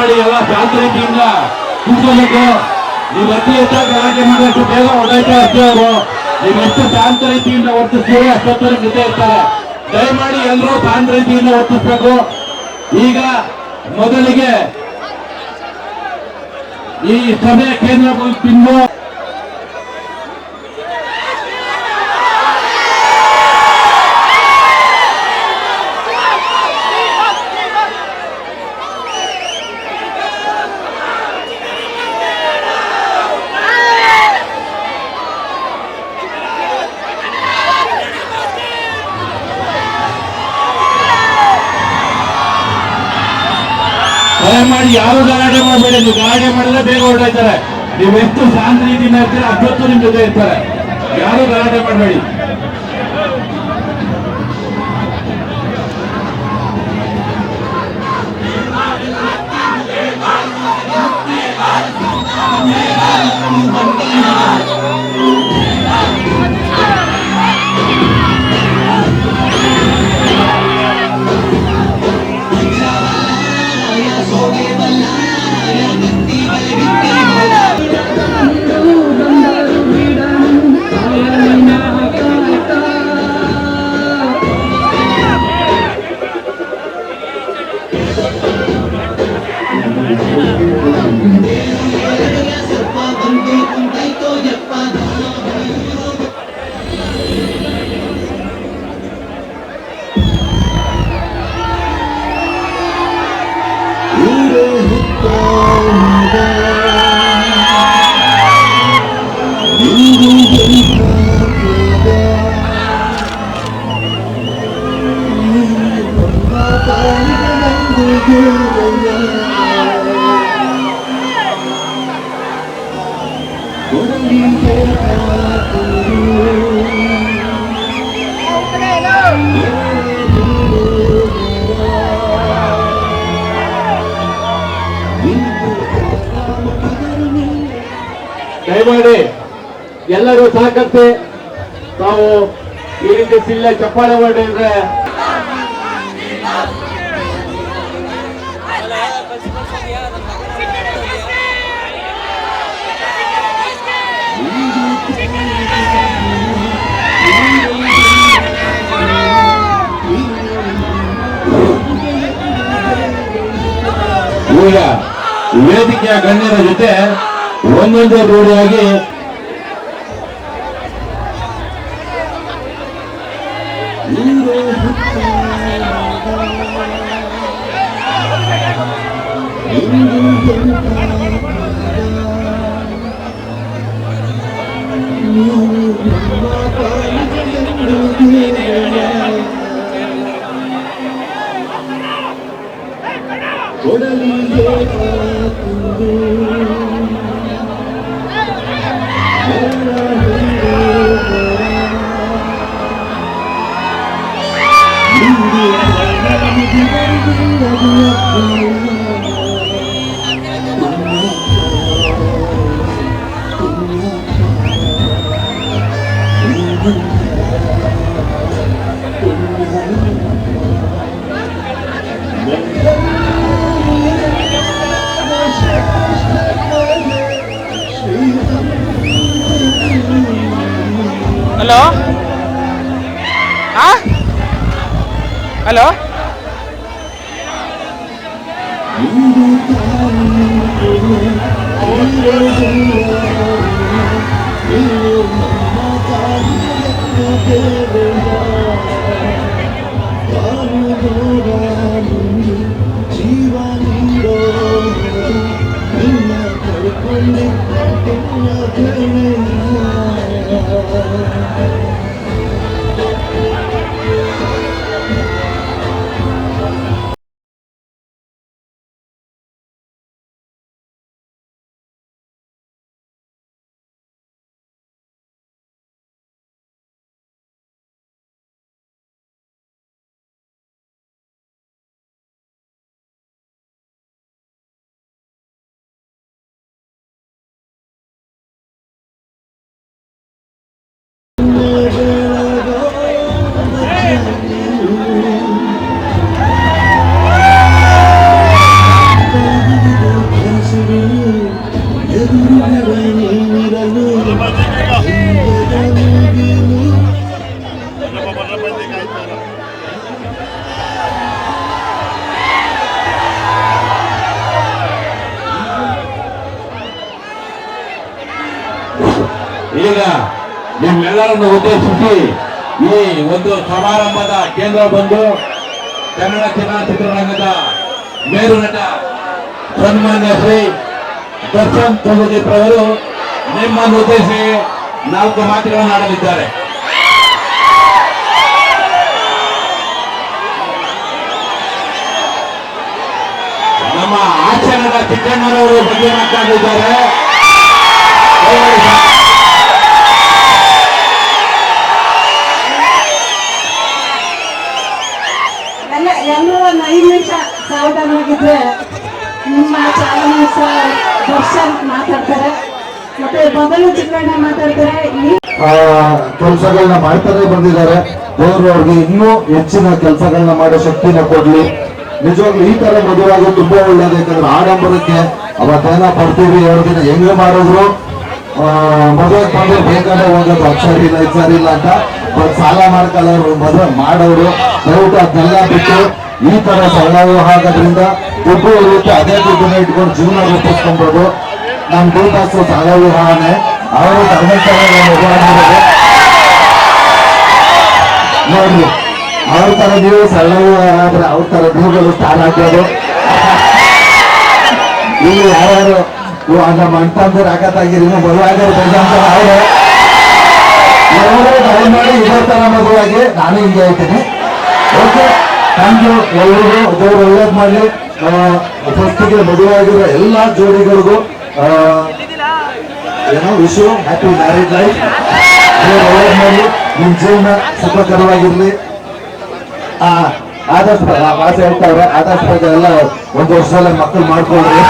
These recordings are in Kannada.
ದಯಮಾಡಿ ಎಲ್ಲ ಶಾಂತಿಯಿಂದ ಕೂತ್ಕೋಬೇಕು ನೀವು ಅತಿ ಹೆಚ್ಚಾಗಿ ಗಲಾಟೆ ಮಾಡಿದಷ್ಟು ಬೇಗ ಹೊರಡೈತೆ ಅಷ್ಟೇ ಅವರು. ನೀವು ಎಷ್ಟು ಶಾಂತ ರೀತಿಯಿಂದ ವರ್ತಿಸ್ತೀರಿ ಅಷ್ಟೊತ್ತರ ಜೊತೆ ಇರ್ತಾರೆ ದಯಮಾಡಿ ಎಲ್ಲರೂ ಶಾಂತ ರೀತಿಯಿಂದ ವರ್ತಿಸ್ಬೇಕು. ಈಗ ಮೊದಲಿಗೆ ಈ ಸಭೆ ಕೇಂದ್ರ ಬಿಂದು ದಯಮಾಡಿ ಯಾರು ಗಲಾಟೆ ಮಾಡಬೇಡಿ ನೀವು ಗಲಾಟೆ ಮಾಡಿದ್ರೆ ಬೇಗ ಹೊರಟಾಯ್ತಾರೆ ನೀವು ಎಷ್ಟು ಶಾಂತ ರೀತಿಯಿಂದ ಇರ್ತೀರ ಅಷ್ಟೊತ್ತು ನಿಮ್ ಜೊತೆ ಇರ್ತಾರೆ. ಯಾರು ಗಲಾಟೆ ಮಾಡಬೇಡಿ. Yeah. ದಯಮಾಡಿ ಎಲ್ಲರೂ ಸಹಕರಿಸಿ ನಾವು ಈ ರೀತಿ ಸಿಲ್ಲೆ ಚಪ್ಪಾಳೆ ಹೊಡೆದ್ರೆ ಈಗ ವೇದಿಕೆಯ ಗಣ್ಯರ ಜೊತೆ ಒಂದೊಂದೇ ಜೋಡಿಯಾಗಿ ಹಲೋ Yeah. ಕೇಂದ್ರ ಬಂದು ಕನ್ನಡ ಚಿತ್ರರಂಗದ ಮೇರು ನಟ ಸನ್ಮಾನ್ಯ ಶ್ರೀ ದರ್ಶನ್ ತುಗುದೀಪ್ ಅವರು ನಿಮ್ಮನ್ನು ಉದ್ದೇಶಿ ನಾಲ್ಕು ಮಾತುಗಳನ್ನು ಆಡಲಿದ್ದಾರೆ. ನಮ್ಮ ಆಚರಣದ ಚಿಕ್ಕಣ್ಣನವರು ಬಗ್ಗೆ ಮಾತನಾಡಿದ್ದಾರೆ ಒಂದು ಐದು ನಿಮಿಷ ಸಾವಧಾನವಾಗಿದ್ರೆ ನಿಮ್ಮ ಚಾಲನೆ ಸರ್ ದರ್ಶನ್ ಮಾತಾಡ್ತಾರೆ. ಮತ್ತೆ ಮೊದಲು ಚಿತ್ರಣ್ಣ ಮಾತಾಡ್ತಾರೆ. ಕೆಲಸಗಳನ್ನ ಮಾಡ್ತಾನೆ ಬಂದಿದ್ದಾರೆ. ದೇವರು ಅವ್ರಿಗೆ ಇನ್ನೂ ಹೆಚ್ಚಿನ ಕೆಲಸಗಳನ್ನ ಮಾಡೋ ಶಕ್ತಿನ ಕೊಡ್ಲಿ. ನಿಜವಾಗ್ಲೂ ಈ ತರ ಮದುವಾಗಿ ತುಂಬಾ ಒಳ್ಳೇದು, ಯಾಕಂದ್ರೆ ಆಡಂಬರಕ್ಕೆ ಅವತ್ತೇನ ಪಡ್ತೀವಿ ದಿನ ಹೆಂಗೆ ಮಾಡಿದ್ರು? ಮದುವೆ ಬಂದ್ರೆ ಬೇಕಾದ್ರೆ ಹೋಗೋದು ಸರಿ ಇಲ್ಲ ಇಲ್ಲ ಅಂತ. ಸಾಲ ಮಾಡ್ಕೊಳ್ಳೋರು ಮದುವೆ ಮಾಡೋರು, ದಯವಿಟ್ಟು ಅದನ್ನೆಲ್ಲ ಬಿಟ್ಟು ಈ ತರ ಆಗೋದ್ರಿಂದ ದುಡ್ಡು ಇರುತ್ತೆ, ಅದೇ ದುಡ್ಡನ್ನ ಇಟ್ಕೊಂಡು ಜೀವನ ರೂಪಿಸ್ಕೊಂಡ್ಬೋದು ನಮ್ಮ ದೂತಾಸು ಸರಳ ವಿವಾಹನೇ ಅವರು ಧರ್ಮಸ್ಥಳ ನೋಡ್ರಿ, ಅವ್ರ ತರ ನೀವು ವಿವಾಹ ಆದ್ರೆ ಅವ್ರ ತರ ನೀವುಗಳು ಸ್ಟಾರ್ ಹಾಕೋದು ಇಲ್ಲಿ ಯಾರ್ಯಾರು ನಮ್ಮ ಅಂತಂದ್ರೆ ಆಗತ್ತಾಗಿರಿ ಮದುವೆ ಆಗೋರು ಬೇಜಾನ್ ಅವರು ಅವ್ರೆ. ಎಲ್ಲರೂ ದಯಮಾಡಿ ಇದೇ ತರ ಮದುವೆಯಾಗಿ ನಾನು ಹಿಂಗೆ ಹೇಳ್ತೀನಿ. ಓಕೆ? ಯು ಎಲ್ಲರಿಗೂ ದೇವ್ರು ಒಳ್ಳೇದು ಮಾಡಲಿ. ಫಸ್ಟಿಗೆ ಮದುವೆ ಆಗಿರೋ ಎಲ್ಲ ಜೋಡಿಗಳಿಗೂ ಏನೋ ವಿಶು ಹ್ಯಾಪಿ ಮ್ಯಾರೇಜ್ ಲೈಫ್ ಒಳ್ಳೇದು ಮಾಡಲಿ. ನಿಮ್ಮ ಜೀವನ ಸುಖಕರವಾಗಿರಲಿ. ಆದಷ್ಟು ಮಾತು ಹೇಳ್ತಾವ್ರೆ ಆದಷ್ಟು ಎಲ್ಲ ಒಂದು ವರ್ಷದಲ್ಲೇ ಮಕ್ಕಳು ಮಾಡ್ಕೊಳ್ರಿ.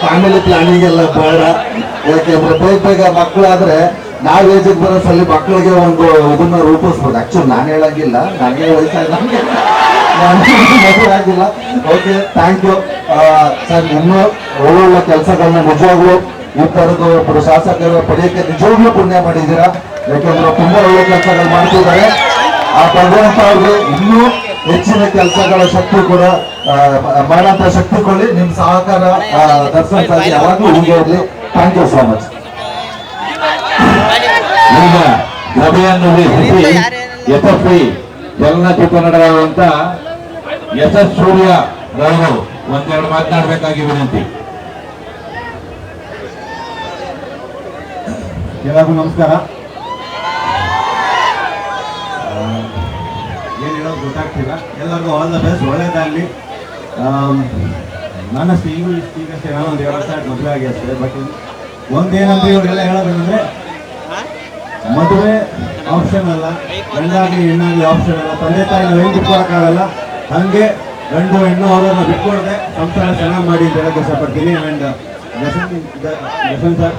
ಫ್ಯಾಮಿಲಿ ಪ್ಲಾನಿಂಗ್ ಎಲ್ಲ ಬೇಡ. ಯಾಕೆಂದ್ರೆ ಬೇಗ ಬೇಗ ಮಕ್ಕಳಾದ್ರೆ ನಾವ್ ಏಜಿಗೆ ಬರೋಸಲ್ಲಿ ಮಕ್ಕಳಿಗೆ ಒಂದು ಇದನ್ನ ರೂಪಿಸ್ಬೋದು. ಆಕ್ಚುಲಿ ನಾನು ಹೇಳಂಗಿಲ್ಲ. ನನಗೆ ವಯಸ್ಸಾಗಿ ನನಗೆ ಮದುವೆ ಆಗಿಲ್ಲ ಓಕೆ ಥ್ಯಾಂಕ್ ಯು ಸರ್ ಇನ್ನೂ ಒಳ್ಳೊಳ್ಳೆ ಕೆಲಸಗಳನ್ನ ನಿಜವಾಗ್ಲೂ ಈ ಥರದ್ದು ಒಬ್ಬರು ಶಾಸಕರು ಪಡೆಯಕ್ಕೆ ನಿಜವಾಗ್ಲೂ ಪುಣ್ಯ ಮಾಡಿದ್ದೀರಾ? ಯಾಕೆಂದ್ರೆ ತುಂಬಾ ಒಳ್ಳೆ ಕೆಲಸಗಳು ಮಾಡ್ತಿದ್ದಾರೆ. ಆ ಭಗವಂತ ಅವ್ರಿಗೆ ಇನ್ನೂ ಹೆಚ್ಚಿನ ಕೆಲಸಗಳ ಶಕ್ತಿ ಕೂಡ ಮಾಡೋಂಥ ಶಕ್ತಿ ಕೊಡಿ ನಿಮ್ಮ ಸಹಕಾರ ದರ್ಶನ ಯಾವಾಗಲೂ ಹೀಗೆ ಇರಲಿ. ಥ್ಯಾಂಕ್ ಯು ಸೋ ಮಚ್ ಈಗ ಸಭೆಯನ್ನು ಉದ್ದೇಶಿಸಿ ಯಶಸ್ವಿ ಚಲನಚಿತ್ರ ಯಶಸ್ ಸೂರ್ಯ ರವರು ಒಂದೆರಡು ಮಾತನಾಡಬೇಕಾಗಿ ವಿನಂತಿ. ಎಲ್ಲರಿಗೂ ನಮಸ್ಕಾರ. ಏನು ಹೇಳೋದು ಗೊತ್ತಾಗ್ತಿಲ್ಲ. ಎಲ್ಲರಿಗೂ ಆಲ್ ದ ಬೆಸ್ಟ್ ಒಳ್ಳೇದಾಗಲಿ. ನನ್ನ ಈಗೂ ಇಷ್ಟು ಈಗಷ್ಟೇ ನಾನು ಒಂದು ಎರಡು ವರ್ಷ ಮದುವೆ ಆಗಿ ಅಷ್ಟೇ ಬಟ್ ಒಂದೇನಂದ್ರೆ ಇವರೆಲ್ಲ ಹೇಳೋದೇನೆಂದ್ರೆ ಮದುವೆ ಆಪ್ಷನ್ ಅಲ್ಲ. ಗಂಡಾಗಲಿ ಹೆಣ್ಣಾಗಲಿ ಆಪ್ಷನ್ ಅಲ್ಲ. ತಂದೆ ತಾಯಿನ ಹೆಂಗೆ ಬಿಟ್ಕೊಡಕ್ಕಾಗಲ್ಲ ಹಾಗೆ ಗಂಡು ಹೆಣ್ಣು ಅವರನ್ನು ಬಿಟ್ಕೊಡದೆ. ಸಂಸಾರ ಚೆನ್ನಾಗಿ ಮಾಡಿ ಅಂತ ಹೇಳಕ್ಕೆ ಇಷ್ಟಪಡ್ತೀನಿ. ಆ್ಯಂಡ್ ಜಸನ್ ಜಸನ್ ಸರ್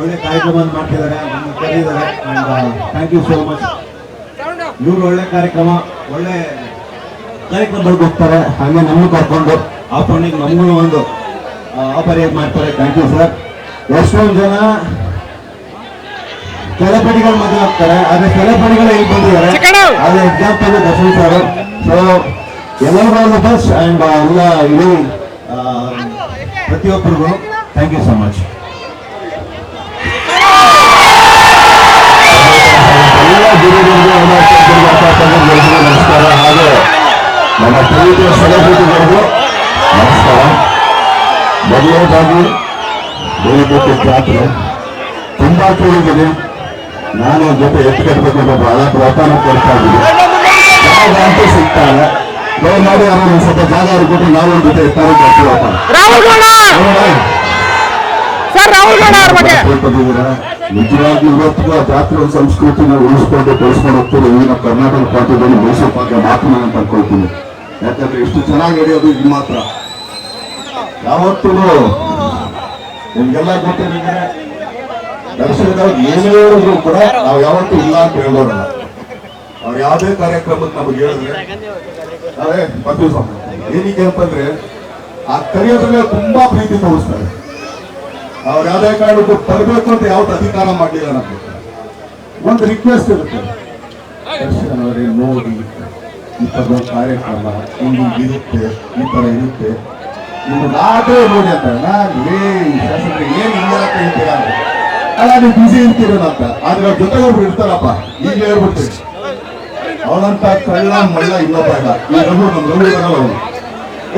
ಒಳ್ಳೆ ಕಾರ್ಯಕ್ರಮ ಮಾಡ್ತಿದ್ದಾರೆ. ನಮ್ಮನ್ನು ಕರೀತಾರೆ. ಥ್ಯಾಂಕ್ ಯು ಸೋ ಮಚ್ ಇವರು ಒಳ್ಳೆ ಕಾರ್ಯಕ್ರಮ ಒಳ್ಳೆ ಕಾರ್ಯಕ್ರಮಗಳಿಗೆ ಹೋಗ್ತಾರೆ. ಹಾಗೆ ನಮ್ಮನ್ನು ಕರ್ಕೊಂಡು ಆ ಪಣ್ಣಿಗೆ ನಮಗೂ ಒಂದು ಆಪರೇಟ್ ಮಾಡ್ತಾರೆ. ಥ್ಯಾಂಕ್ ಯು ಸರ್ ಎಷ್ಟೊಂದು ಜನ ಸೆಲೆಬ್ರಿಟಿಗಳು ಮದುವೆ ಆಗ್ತಾರೆ ಆದ್ರೆ ಸೆಲೆಬ್ರಿಟಿಗಳು ಇಲ್ಲಿ ಬಂದಿದ್ದಾರೆ! ಅದೇ ಎಕ್ಸಾಂಪಲ್ ದರ್ಶನ್ ಸರ್. ಸೊ ಎಲ್ಲರಿಗೂ ಫಸ್ಟ್ ಅಂಡ್ ಎಲ್ಲ ಇಡೀ ಪ್ರತಿಯೊಬ್ಬರಿಗೂ ಥ್ಯಾಂಕ್ ಯು ಸೊ ಮಚ್ ನಮಸ್ಕಾರ. ಹಾಗೆ ನಮ್ಮ ಪ್ರೀತಿಯ ಸೆಲೆಬ್ರಿಟಿಗಳಿಗೂ ನಮಸ್ಕಾರ. ಮೊದಲನೇದಾಗಿ ಬೆಳಿಗ್ಗೆ ಜಾತ್ರೆ ತುಂಬಾ ಕೇಳಿದ್ದೀನಿ ನಾನು ಜೊತೆ ಎತ್ತು ಕಟ್ಟಬೇಕು ಅಂತ ಬಹಳ ಪ್ರೋತ್ಸಾಹ ಕೊಡ್ತಾ ಇದ್ದೀನಿ. ಮಾಡಿ ದಯಮಾಡಿ ಅವರು ಸ್ವಲ್ಪ ಜಾಗ ಕೊಟ್ಟು ನಾವು ಒಂದು ಜೊತೆ ಎತ್ತಾರೆ ನಿಜವಾಗಿ ಆ ಜಾತ್ರೆ ಸಂಸ್ಕೃತಿನ ಉಳಿಸ್ಕೊಂಡು ಬೆಳೆಸ್ಕೊಂಡು ಹೋಗ್ತೀವಿ. ಈ ನಮ್ಮ ಕರ್ನಾಟಕ ಪಾಠದಲ್ಲಿ ಮೈಸೂರು ಪಾಕ ಮಾತು ನಾನು ಅನ್ಕೊಳ್ತೀನಿ ಯಾಕಂದ್ರೆ ಎಷ್ಟು ಚೆನ್ನಾಗಿ ನಡೆಯೋದು ಇದು ಮಾತ್ರ. ಯಾವತ್ತೂ ನಿಮ್ಗೆಲ್ಲ ಗೊತ್ತಿದೆ ದರ್ಶನದವ್ರು ಏನೇ ಹೇಳಿದ್ರು ಕೂಡ ನಾವು ಯಾವತ್ತೂ ಇಲ್ಲ ಅಂತ ಹೇಳೋರಲ್ಲ ಅವ್ರು ಯಾವುದೇ ಕಾರ್ಯಕ್ರಮಕ್ಕೆ ನಮಗೆ ಹೇಳಿದ್ರೆ ನಾವೇ ಬಂದು ಏನಕ್ಕೆ ಅಂತಂದ್ರೆ ಆ ಕರೆಯೋದ್ರಲ್ಲಿ ತುಂಬಾ ಪ್ರೀತಿ ತೋರಿಸ್ತಾರೆ. ಅವ್ರ ಯಾವುದೇ ಕಾರಣಕ್ಕೂ ತರಬೇಕು ಅಂತ ಯಾವತ್ತು ಅಧಿಕಾರ ಮಾಡಲಿಲ್ಲ ನಮಗೆ. ಒಂದು ರಿಕ್ವೆಸ್ಟ್ ಇರುತ್ತೆ. ದರ್ಶನ್ ಅವರೇ ನೋಡಿ ಈ ಥರದ ಕಾರ್ಯಕ್ರಮ ಹಿಂಗೆ ಇರುತ್ತೆ ಈ ಥರ ಇರುತ್ತೆ. ನಾಟೇ ನೋಡಿ ಅಂತ. ನಾನು ಶಾಸಕರು ಏನ್ ಕೇಳ್ತೀರಾ ಅಂತ. ಅಲ್ಲ ನೀವು ಬಿಸಿ ಇರ್ತೀರಲ್ಲ ಅಂತ ಆದ್ರೆ ಜೊತೆಗೆ ಒಬ್ರು ಇರ್ತಾರಪ್ಪ. ಈಗ ಹೇಳ್ಬಿಡ್ತೀನಿ. ಅವನಂತ ಕಳ್ಳ ಮಳ್ಳ ಇನ್ನೊಬ್ಬ ಇಲ್ಲ ಈ ರಘು ನಮ್ಮ ರಘು ಅವನು.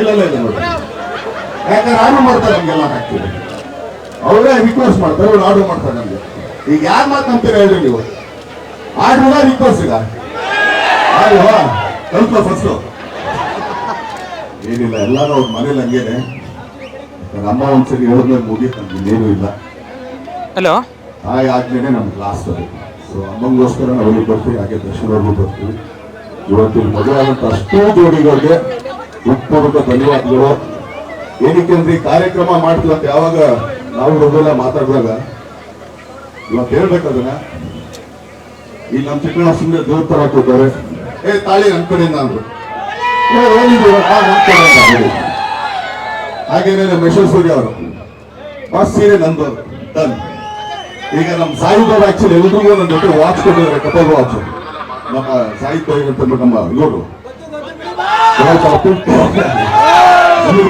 ಇಲ್ಲ ಇಲ್ಲ ಇಲ್ಲ ಯಾಕಂದ್ರೆ ಆರ್ಡರ್ ಮಾಡ್ತಾರೆ ನಮ್ಗೆಲ್ಲ ಹಾಕ್ತೀವಿ ಅವರೇ ರಿಕ್ವೆಸ್ಟ್ ಮಾಡ್ತಾರೆ ಅವ್ರು ಆರ್ಡರ್ ಮಾಡ್ತಾರೆ ನಮ್ಗೆ ಈಗ ಯಾರು ಮಾತು ನಂಬ್ತೀರ ಹೇಳ್ರಿ ನೀವು? ಆರ್ಡರ್ ರಿಕ್ವೆಸ್ಟ್ ಈಗ ಅಲ್ವಾ ಕಲ್ತ್ಕೋ ಫಸ್ಟು ಏನಿಲ್ಲ, ಎಲ್ಲಾರು ಅವ್ರ ಮನೇಲಿ ಹಂಗೇನೆ. ನಮ್ಮ ಒಂದ್ಸರಿ ಹೇಳಿದ್ಮೇಲೆ ಮುಗೀತು ನಮ್ಗೆ ಇನ್ನೇನು ಇಲ್ಲ. ಹಲೋ ಹಾಯ್ ಆದ್ಮೇಲೆ ನಮ್ಮ ಲಾಸ್ಟ್ ಸೊ ಅಮ್ಮಂಗೋಸ್ಕರ ನಾವು ಇಲ್ಲಿ ಬರ್ತೀವಿ. ಹಾಗೆ ದರ್ಶನವ್ರಿಗೂ ಬರ್ತೀವಿ. ಇವತ್ತಿನ ಮದುವೆ ಆದಂತ ಅಷ್ಟೂ ಜೋಡಿಗಳಿಗೆ ಉತ್ಪೂರ್ವಕ ಧನ್ಯವಾದಗಳು. ಏನಕ್ಕೆ ಅಂದ್ರೆ ಈ ಕಾರ್ಯಕ್ರಮ ಮಾಡ್ತೀವಿ ಅಂತ ಯಾವಾಗ ನಾವು ಮೊದಲೆಲ್ಲ ಮಾತಾಡಿದಾಗ ಇವತ್ತು ಹೇಳ್ಬೇಕದನ್ನ ಈ ನಮ್ಮ ಚಿಕ್ಕಣ್ಣ ಸುಮ್ಮನೆ ದೂರ ತರ ಕೂತಾರೆ ಏ, ತಾಳಿ ನನ್ ಕಡೆಯಿಂದ ಅಂದ್ರು. ಹಾಗೇನೇ ನಮ್ಮ ಯಶಸ್ವರಿ ಅವರು. ಆ ಸೀರೆ ನಂದು. ಡನ್. ಈಗ ನಮ್ಮ ಸಾಯಿಬಾಬಾ ಆಕ್ಚುಲಿ ಎಲ್ರಿಗೂ ನನ್ನ ಜೊತೆ ವಾಚ್ ಕೊಟ್ಟಿದ್ದಾರೆ, ಕಪಲ್ ವಾಚ್ ನಮ್ಮ ಸಾಯಿ ಅಂತ ನಮ್ಮ ಇವರು.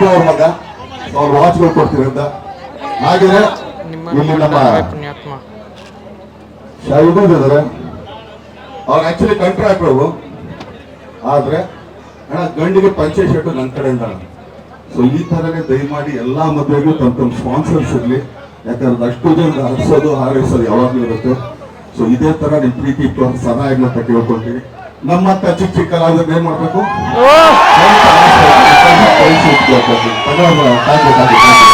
ಅವ್ರ ಮಗ. ಅವ್ರ ವಾಚ್ಗಳು ಕೊಡ್ತೀರಿ ಅಂತ. ಹಾಗೆ ಇಲ್ಲಿ ನಮ್ಮ ಶಾಹಿದೂ ಇದ್ದಾರೆ ಅವ್ರು ಆಕ್ಚುಲಿ ಕಾಂಟ್ರಾಕ್ಟ್ ಅವರು. ಆದ್ರೆ, ಅಣ್ಣ, ಗಂಡಿಗೆ ಪಂಚೆ ಶರ್ಟ್ ನನ್ನ ಕಡೆಯಿಂದ ಸೊ ಈ ತರನೇ ದಯಮಾಡಿ ಎಲ್ಲಾ ಮದುವೆಗೂ ತಮ್ಮ ತಮ್ಮ ಸ್ಪಾನ್ಸರ್ಸ್ ಇರ್ಲಿ ಯಾಕಂದ್ರೆ ಅಷ್ಟು ಜನ ಹರಿಸೋದು ಹಾರೈಸೋದು ಯಾವಾಗ್ಲೂ ಇರುತ್ತೆ. ಸೊ ಇದೇ ತರ ನಿಮ್ ಪ್ರೀತಿ ಸದಾ ಇರ್ಲಿ ಅಂತ ನಮ್ಮ ನಮ್ಮಂತ ಚಿಕ್ಕ ಚಿಕ್ಕ ಕಲಾವಿದ್ರು ಏನ್ ಮಾಡ್ಬೇಕು ಕೈ ಸುತ್ಕೊಳ್ಬೇಕು. ಧನ್ಯವಾದ. Thank you, thank you, thank you.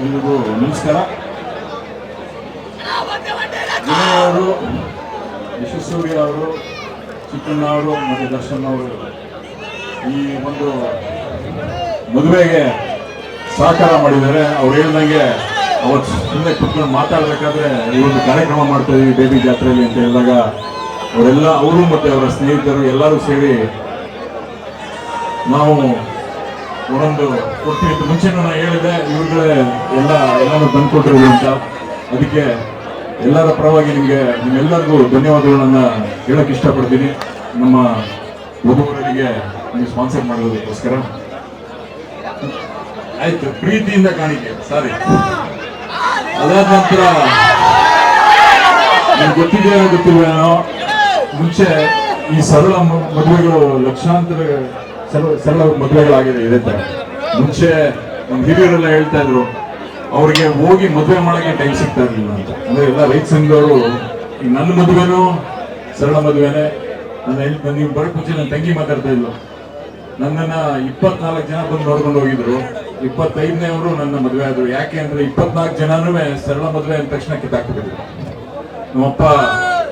ಎಲ್ರಿಗೂ ನಮಸ್ಕಾರ ವಿನಯ್ ಅವರು ಯಶಸ್ವಿ ಅವರು ಚಿಕ್ಕಣ್ಣ ಅವರು ಮತ್ತು ದರ್ಶನ್ ಅವರು ಈ ಒಂದು ಮದುವೆಗೆ ಸಹಕಾರ ಮಾಡಿದ್ದಾರೆ. ಅವ್ರು ಹೇಳ್ದಂಗೆ ಅವತ್ತು ಸುಮ್ಮನೆ ಕುತ್ಕೊಂಡು ಮಾತಾಡಬೇಕಾದ್ರೆ ಈ ಒಂದು ಕಾರ್ಯಕ್ರಮ ಮಾಡ್ತಾ ಇದೀವಿ ಬೇಬಿ ಜಾತ್ರೆಯಲ್ಲಿ ಅಂತ ಹೇಳಿದಾಗ ಅವರೆಲ್ಲ ಅವರು ಮತ್ತೆ ಅವರ ಸ್ನೇಹಿತರು ಎಲ್ಲರೂ ಸೇರಿ ನಾವು ಒಂದೊಂದು ಅಂತ ಮುಂಚೆ ನಾನು ಹೇಳಿದೆ ಇವ್ರುಗಳೇ ಎಲ್ಲ ಎಲ್ಲರೂ ತಂದು ಕೊಟ್ಟಿರೋದು ಅಂತ. ಅದಕ್ಕೆ ಎಲ್ಲರ ಪರವಾಗಿ ನಿಮಗೆ ನಿಮ್ಮೆಲ್ಲರಿಗೂ ಧನ್ಯವಾದಗಳನ್ನು ಹೇಳಕ್ ಇಷ್ಟಪಡ್ತೀನಿ. ನಮ್ಮ ವಧುವರರಿಗೆ ನೀವು ಸ್ಪಾನ್ಸರ್ ಮಾಡೋದಕ್ಕೋಸ್ಕರ. ಆಯ್ತು, ಪ್ರೀತಿಯಿಂದ ಕಾಣಿಕೆ ಸಾರಿ ಅದಾದ ನಂತರ, ನಿಮ್ಗೆ ಗೊತ್ತಿದೆಯೋ, ಗೊತ್ತಿಲ್ವೇನೋ? ಮುಂಚೆ ಈ ಸರಳ ಮದುವೆಗಳು, ಲಕ್ಷಾಂತರ ಸರಳ ಸರಳ ಮದುವೆಗಳಾಗಿದೆ ಇದೆ ತರ ಮುಂಚೆ ನಮ್ಮ ಹಿರಿಯರೆಲ್ಲ ಹೇಳ್ತಾ ಇದ್ರು, ಅವ್ರಿಗೆ ಹೋಗಿ ಮದುವೆ ಮಾಡೋಕ್ಕೆ ಟೈಮ್ ಸಿಗ್ತಾ ಇರಲಿಲ್ಲ ಅಂತ. ಅಂದ್ರೆ ಎಲ್ಲ ರೈತ ಸಂಘದವರು ನನ್ನ ಮದುವೆನೂ ಸರಳ ಮದುವೆನೇ ನನ್ನ ಹೆಣ್- ನೀವು ಬರೋ ಮುಂಚೆ ನನ್ನ ತಂಗಿ ಮಾತಾಡ್ತಾ ಇದ್ಲು. ನನ್ನನ್ನ ಇಪ್ಪತ್ನಾಲ್ಕು ಜನ ಬಂದು ನೋಡ್ಕೊಂಡು ಹೋಗಿದ್ರು. ಇಪ್ಪತ್ತೈದನೇ ಅವರು ನನ್ನ ಮದುವೆ ಆದರು. ಯಾಕೆ ಅಂದರೆ ಇಪ್ಪತ್ನಾಲ್ಕು ಜನನೂ ಸರಳ ಮದುವೆ ಅಂದ ತಕ್ಷಣ ಕಿತ್ತಾಕ್ಬಿಟ್ಟಿದ್ರು. ನಮ್ಮಪ್ಪ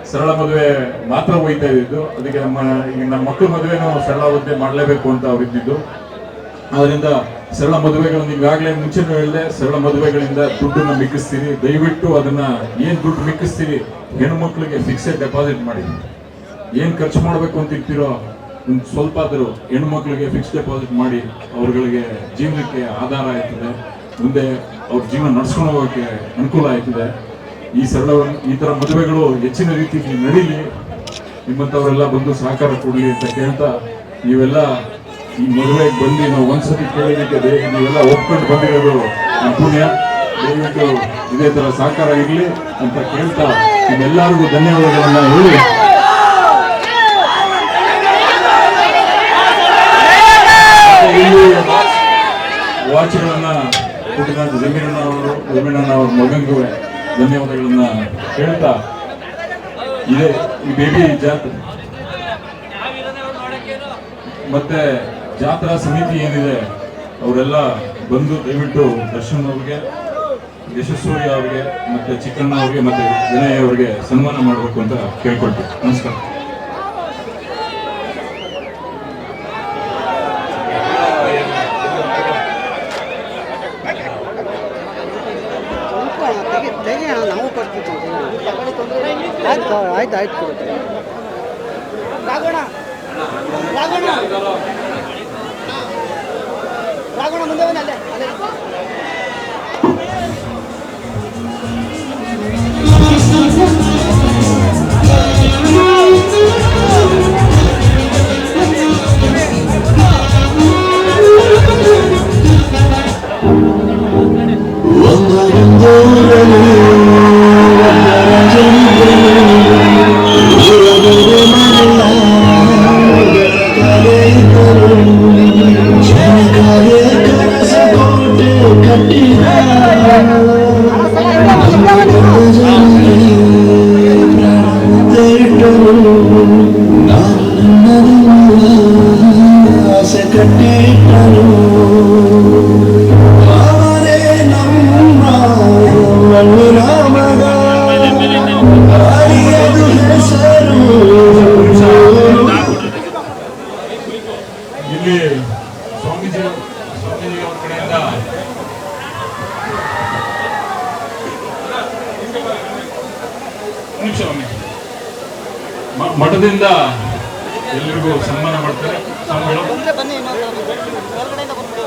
ಸರಳ ಮದುವೆ ಮಾತ್ರ ಹೋಯ್ತಾ ಇದ್ದಿದ್ದು. ಅದಕ್ಕೆ ನಮ್ಮ ಈಗ ನಮ್ಮ ಮಕ್ಕಳ ಮದುವೆನೂ ಸರಳ ಮದುವೆ ಮಾಡಲೇಬೇಕು ಅಂತ ಅವ್ರು ಇದ್ದಿದ್ದು. ಅದರಿಂದ ಸರಳ ಮದುವೆಗಳನ್ನು ಈಗಾಗಲೇ ಮುಂಚೆನೂ ಹೇಳಿದೆ, ಸರಳ ಮದುವೆಗಳಿಂದ ದುಡ್ಡನ್ನು ಮಿಕ್ಕಿಸ್ತೀರಿ. ದಯವಿಟ್ಟು ಅದನ್ನ ಏನ್ ದುಡ್ಡು ಮಿಕ್ಕಿಸ್ತೀರಿ? ಹೆಣ್ಣು ಮಕ್ಕಳಿಗೆ ಫಿಕ್ಸೆಡ್ ಡೆಪಾಸಿಟ್ ಮಾಡಿ ಏನ್ ಖರ್ಚು ಮಾಡಬೇಕು ಅಂತ ಇರ್ತೀರೋ ಒಂದು ಸ್ವಲ್ಪ ಆದರೂ ಹೆಣ್ಮಕ್ಳಿಗೆ ಫಿಕ್ಸ್ ಡೆಪಾಸಿಟ್ ಮಾಡಿ ಅವ್ರಗಳಿಗೆ ಜೀವನಕ್ಕೆ ಆಧಾರ ಆಯ್ತದೆ. ಮುಂದೆ ಅವ್ರ ಜೀವನ ನಡ್ಸ್ಕೊಂಡು ಹೋಗೋಕ್ಕೆ ಅನುಕೂಲ ಆಯ್ತದೆ. ಈ ಸರಳ ಈ ತರ ಮದುವೆಗಳು ಹೆಚ್ಚಿನ ರೀತಿಯಲ್ಲಿ ನಡೀಲಿ. ನಿಮ್ಮಂಥವರೆಲ್ಲ ಬಂದು ಸಹಕಾರ ಕೊಡಲಿ ಅಂತ ಕೇಳ್ತಾ ನೀವೆಲ್ಲ ಈ ಮದುವೆಗೆ ಬಂದು ನಾವು ಒಂದ್ಸತಿ ಕೇಳಿದಕ್ಕೆ ಬೇಗ ನೀವೆಲ್ಲ ಒಪ್ಕೊಂಡು ಬಂದಿರೋದು ನಮ್ಮ ಪುಣ್ಯ. ದಯವಿಟ್ಟು ಇದೇ ಥರ ಸಹಕಾರ ಇರಲಿ ಅಂತ ಕೇಳ್ತಾ ನಿಮ್ಮೆಲ್ಲರಿಗೂ ಧನ್ಯವಾದಗಳನ್ನು ಹೇಳಿ ಮತ್ತೆ ಇಲ್ಲಿ ವಾಚ್ಗಳನ್ನ ಅವರು ಜಮೀನಣ್ಣ ಅವ್ರ ಮಗನಿಗೂ ಧನ್ಯವಾದಗಳನ್ನ ಹೇಳ್ತಾ ಇದೆ. ಈ ಬೇಬಿ ಜಾತ್ರೆ ಮತ್ತೆ ಜಾತ್ರಾ ಸಮಿತಿ ಏನಿದೆ, ಅವರೆಲ್ಲ ಬಂದು ದಯವಿಟ್ಟು ದರ್ಶನ್ ಅವ್ರಿಗೆ ಯಶಸ್ವಿ ಅವ್ರಿಗೆ, ಮತ್ತೆ ಚಿಕ್ಕಣ್ಣ ಅವ್ರಿಗೆ, ಮತ್ತೆ ವಿನಯ್ ಅವ್ರಿಗೆ ಸನ್ಮಾನ ಮಾಡಬೇಕು ಅಂತ ಕೇಳ್ಕೊಳ್ತೀವಿ. ನಮಸ್ಕಾರ ತೆಗಿ ನಾವು ಕೊಡ್ತೀವಿ ಆಯ್ತು ಆಯ್ತು ಆಯ್ತು ಕೊಡ್ತೀವಿ ರಾಗೋಣ ರಾಗೋಣ ರಾಗೋಣ ಮುಂದೆ ಬನ್ನಿ ಬಂದ್ರೆ ಬನ್ನಿ ಇನ್ನೊಂದು ಹೊರಗಡೆಯಿಂದ ಬಂದ್ಬಿಡಿ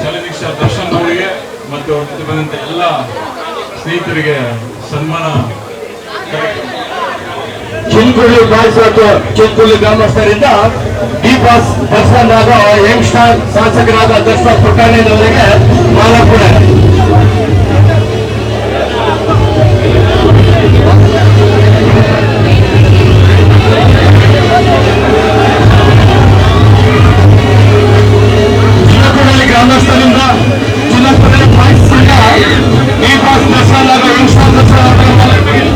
ಚಲನಿಕ್ಷ ದರ್ಶನ್ ಅವರಿಗೆ ಮತ್ತು ಅವ್ರ ಜೊತೆ ಎಲ್ಲ ಸ್ನೇಹಿತರಿಗೆ ಸನ್ಮಾನ. ಚಿನ್ಕುಳ್ಳಿ ಬಾಯ್ಸ್ ಮತ್ತು ಚಿನ್ಕುಳ್ಳಿ ಗ್ರಾಮಸ್ಥರಿಂದ ಡಿ ಬಾಸ್ ದರ್ಶನ್ ಆದ ಯಂಗ್ ಸ್ಟಾರ್ ಶಾಸಕರಾದ ದರ್ಶನ್ ಪುಟ್ಟಾಣಿಯವರಿಗೆ ಮಾಲಾಪುರ মুসলিমরা জিলা করে ফাইভ সিঙ্গার এই বাস নেশা লাগে ইনশাল্লাহ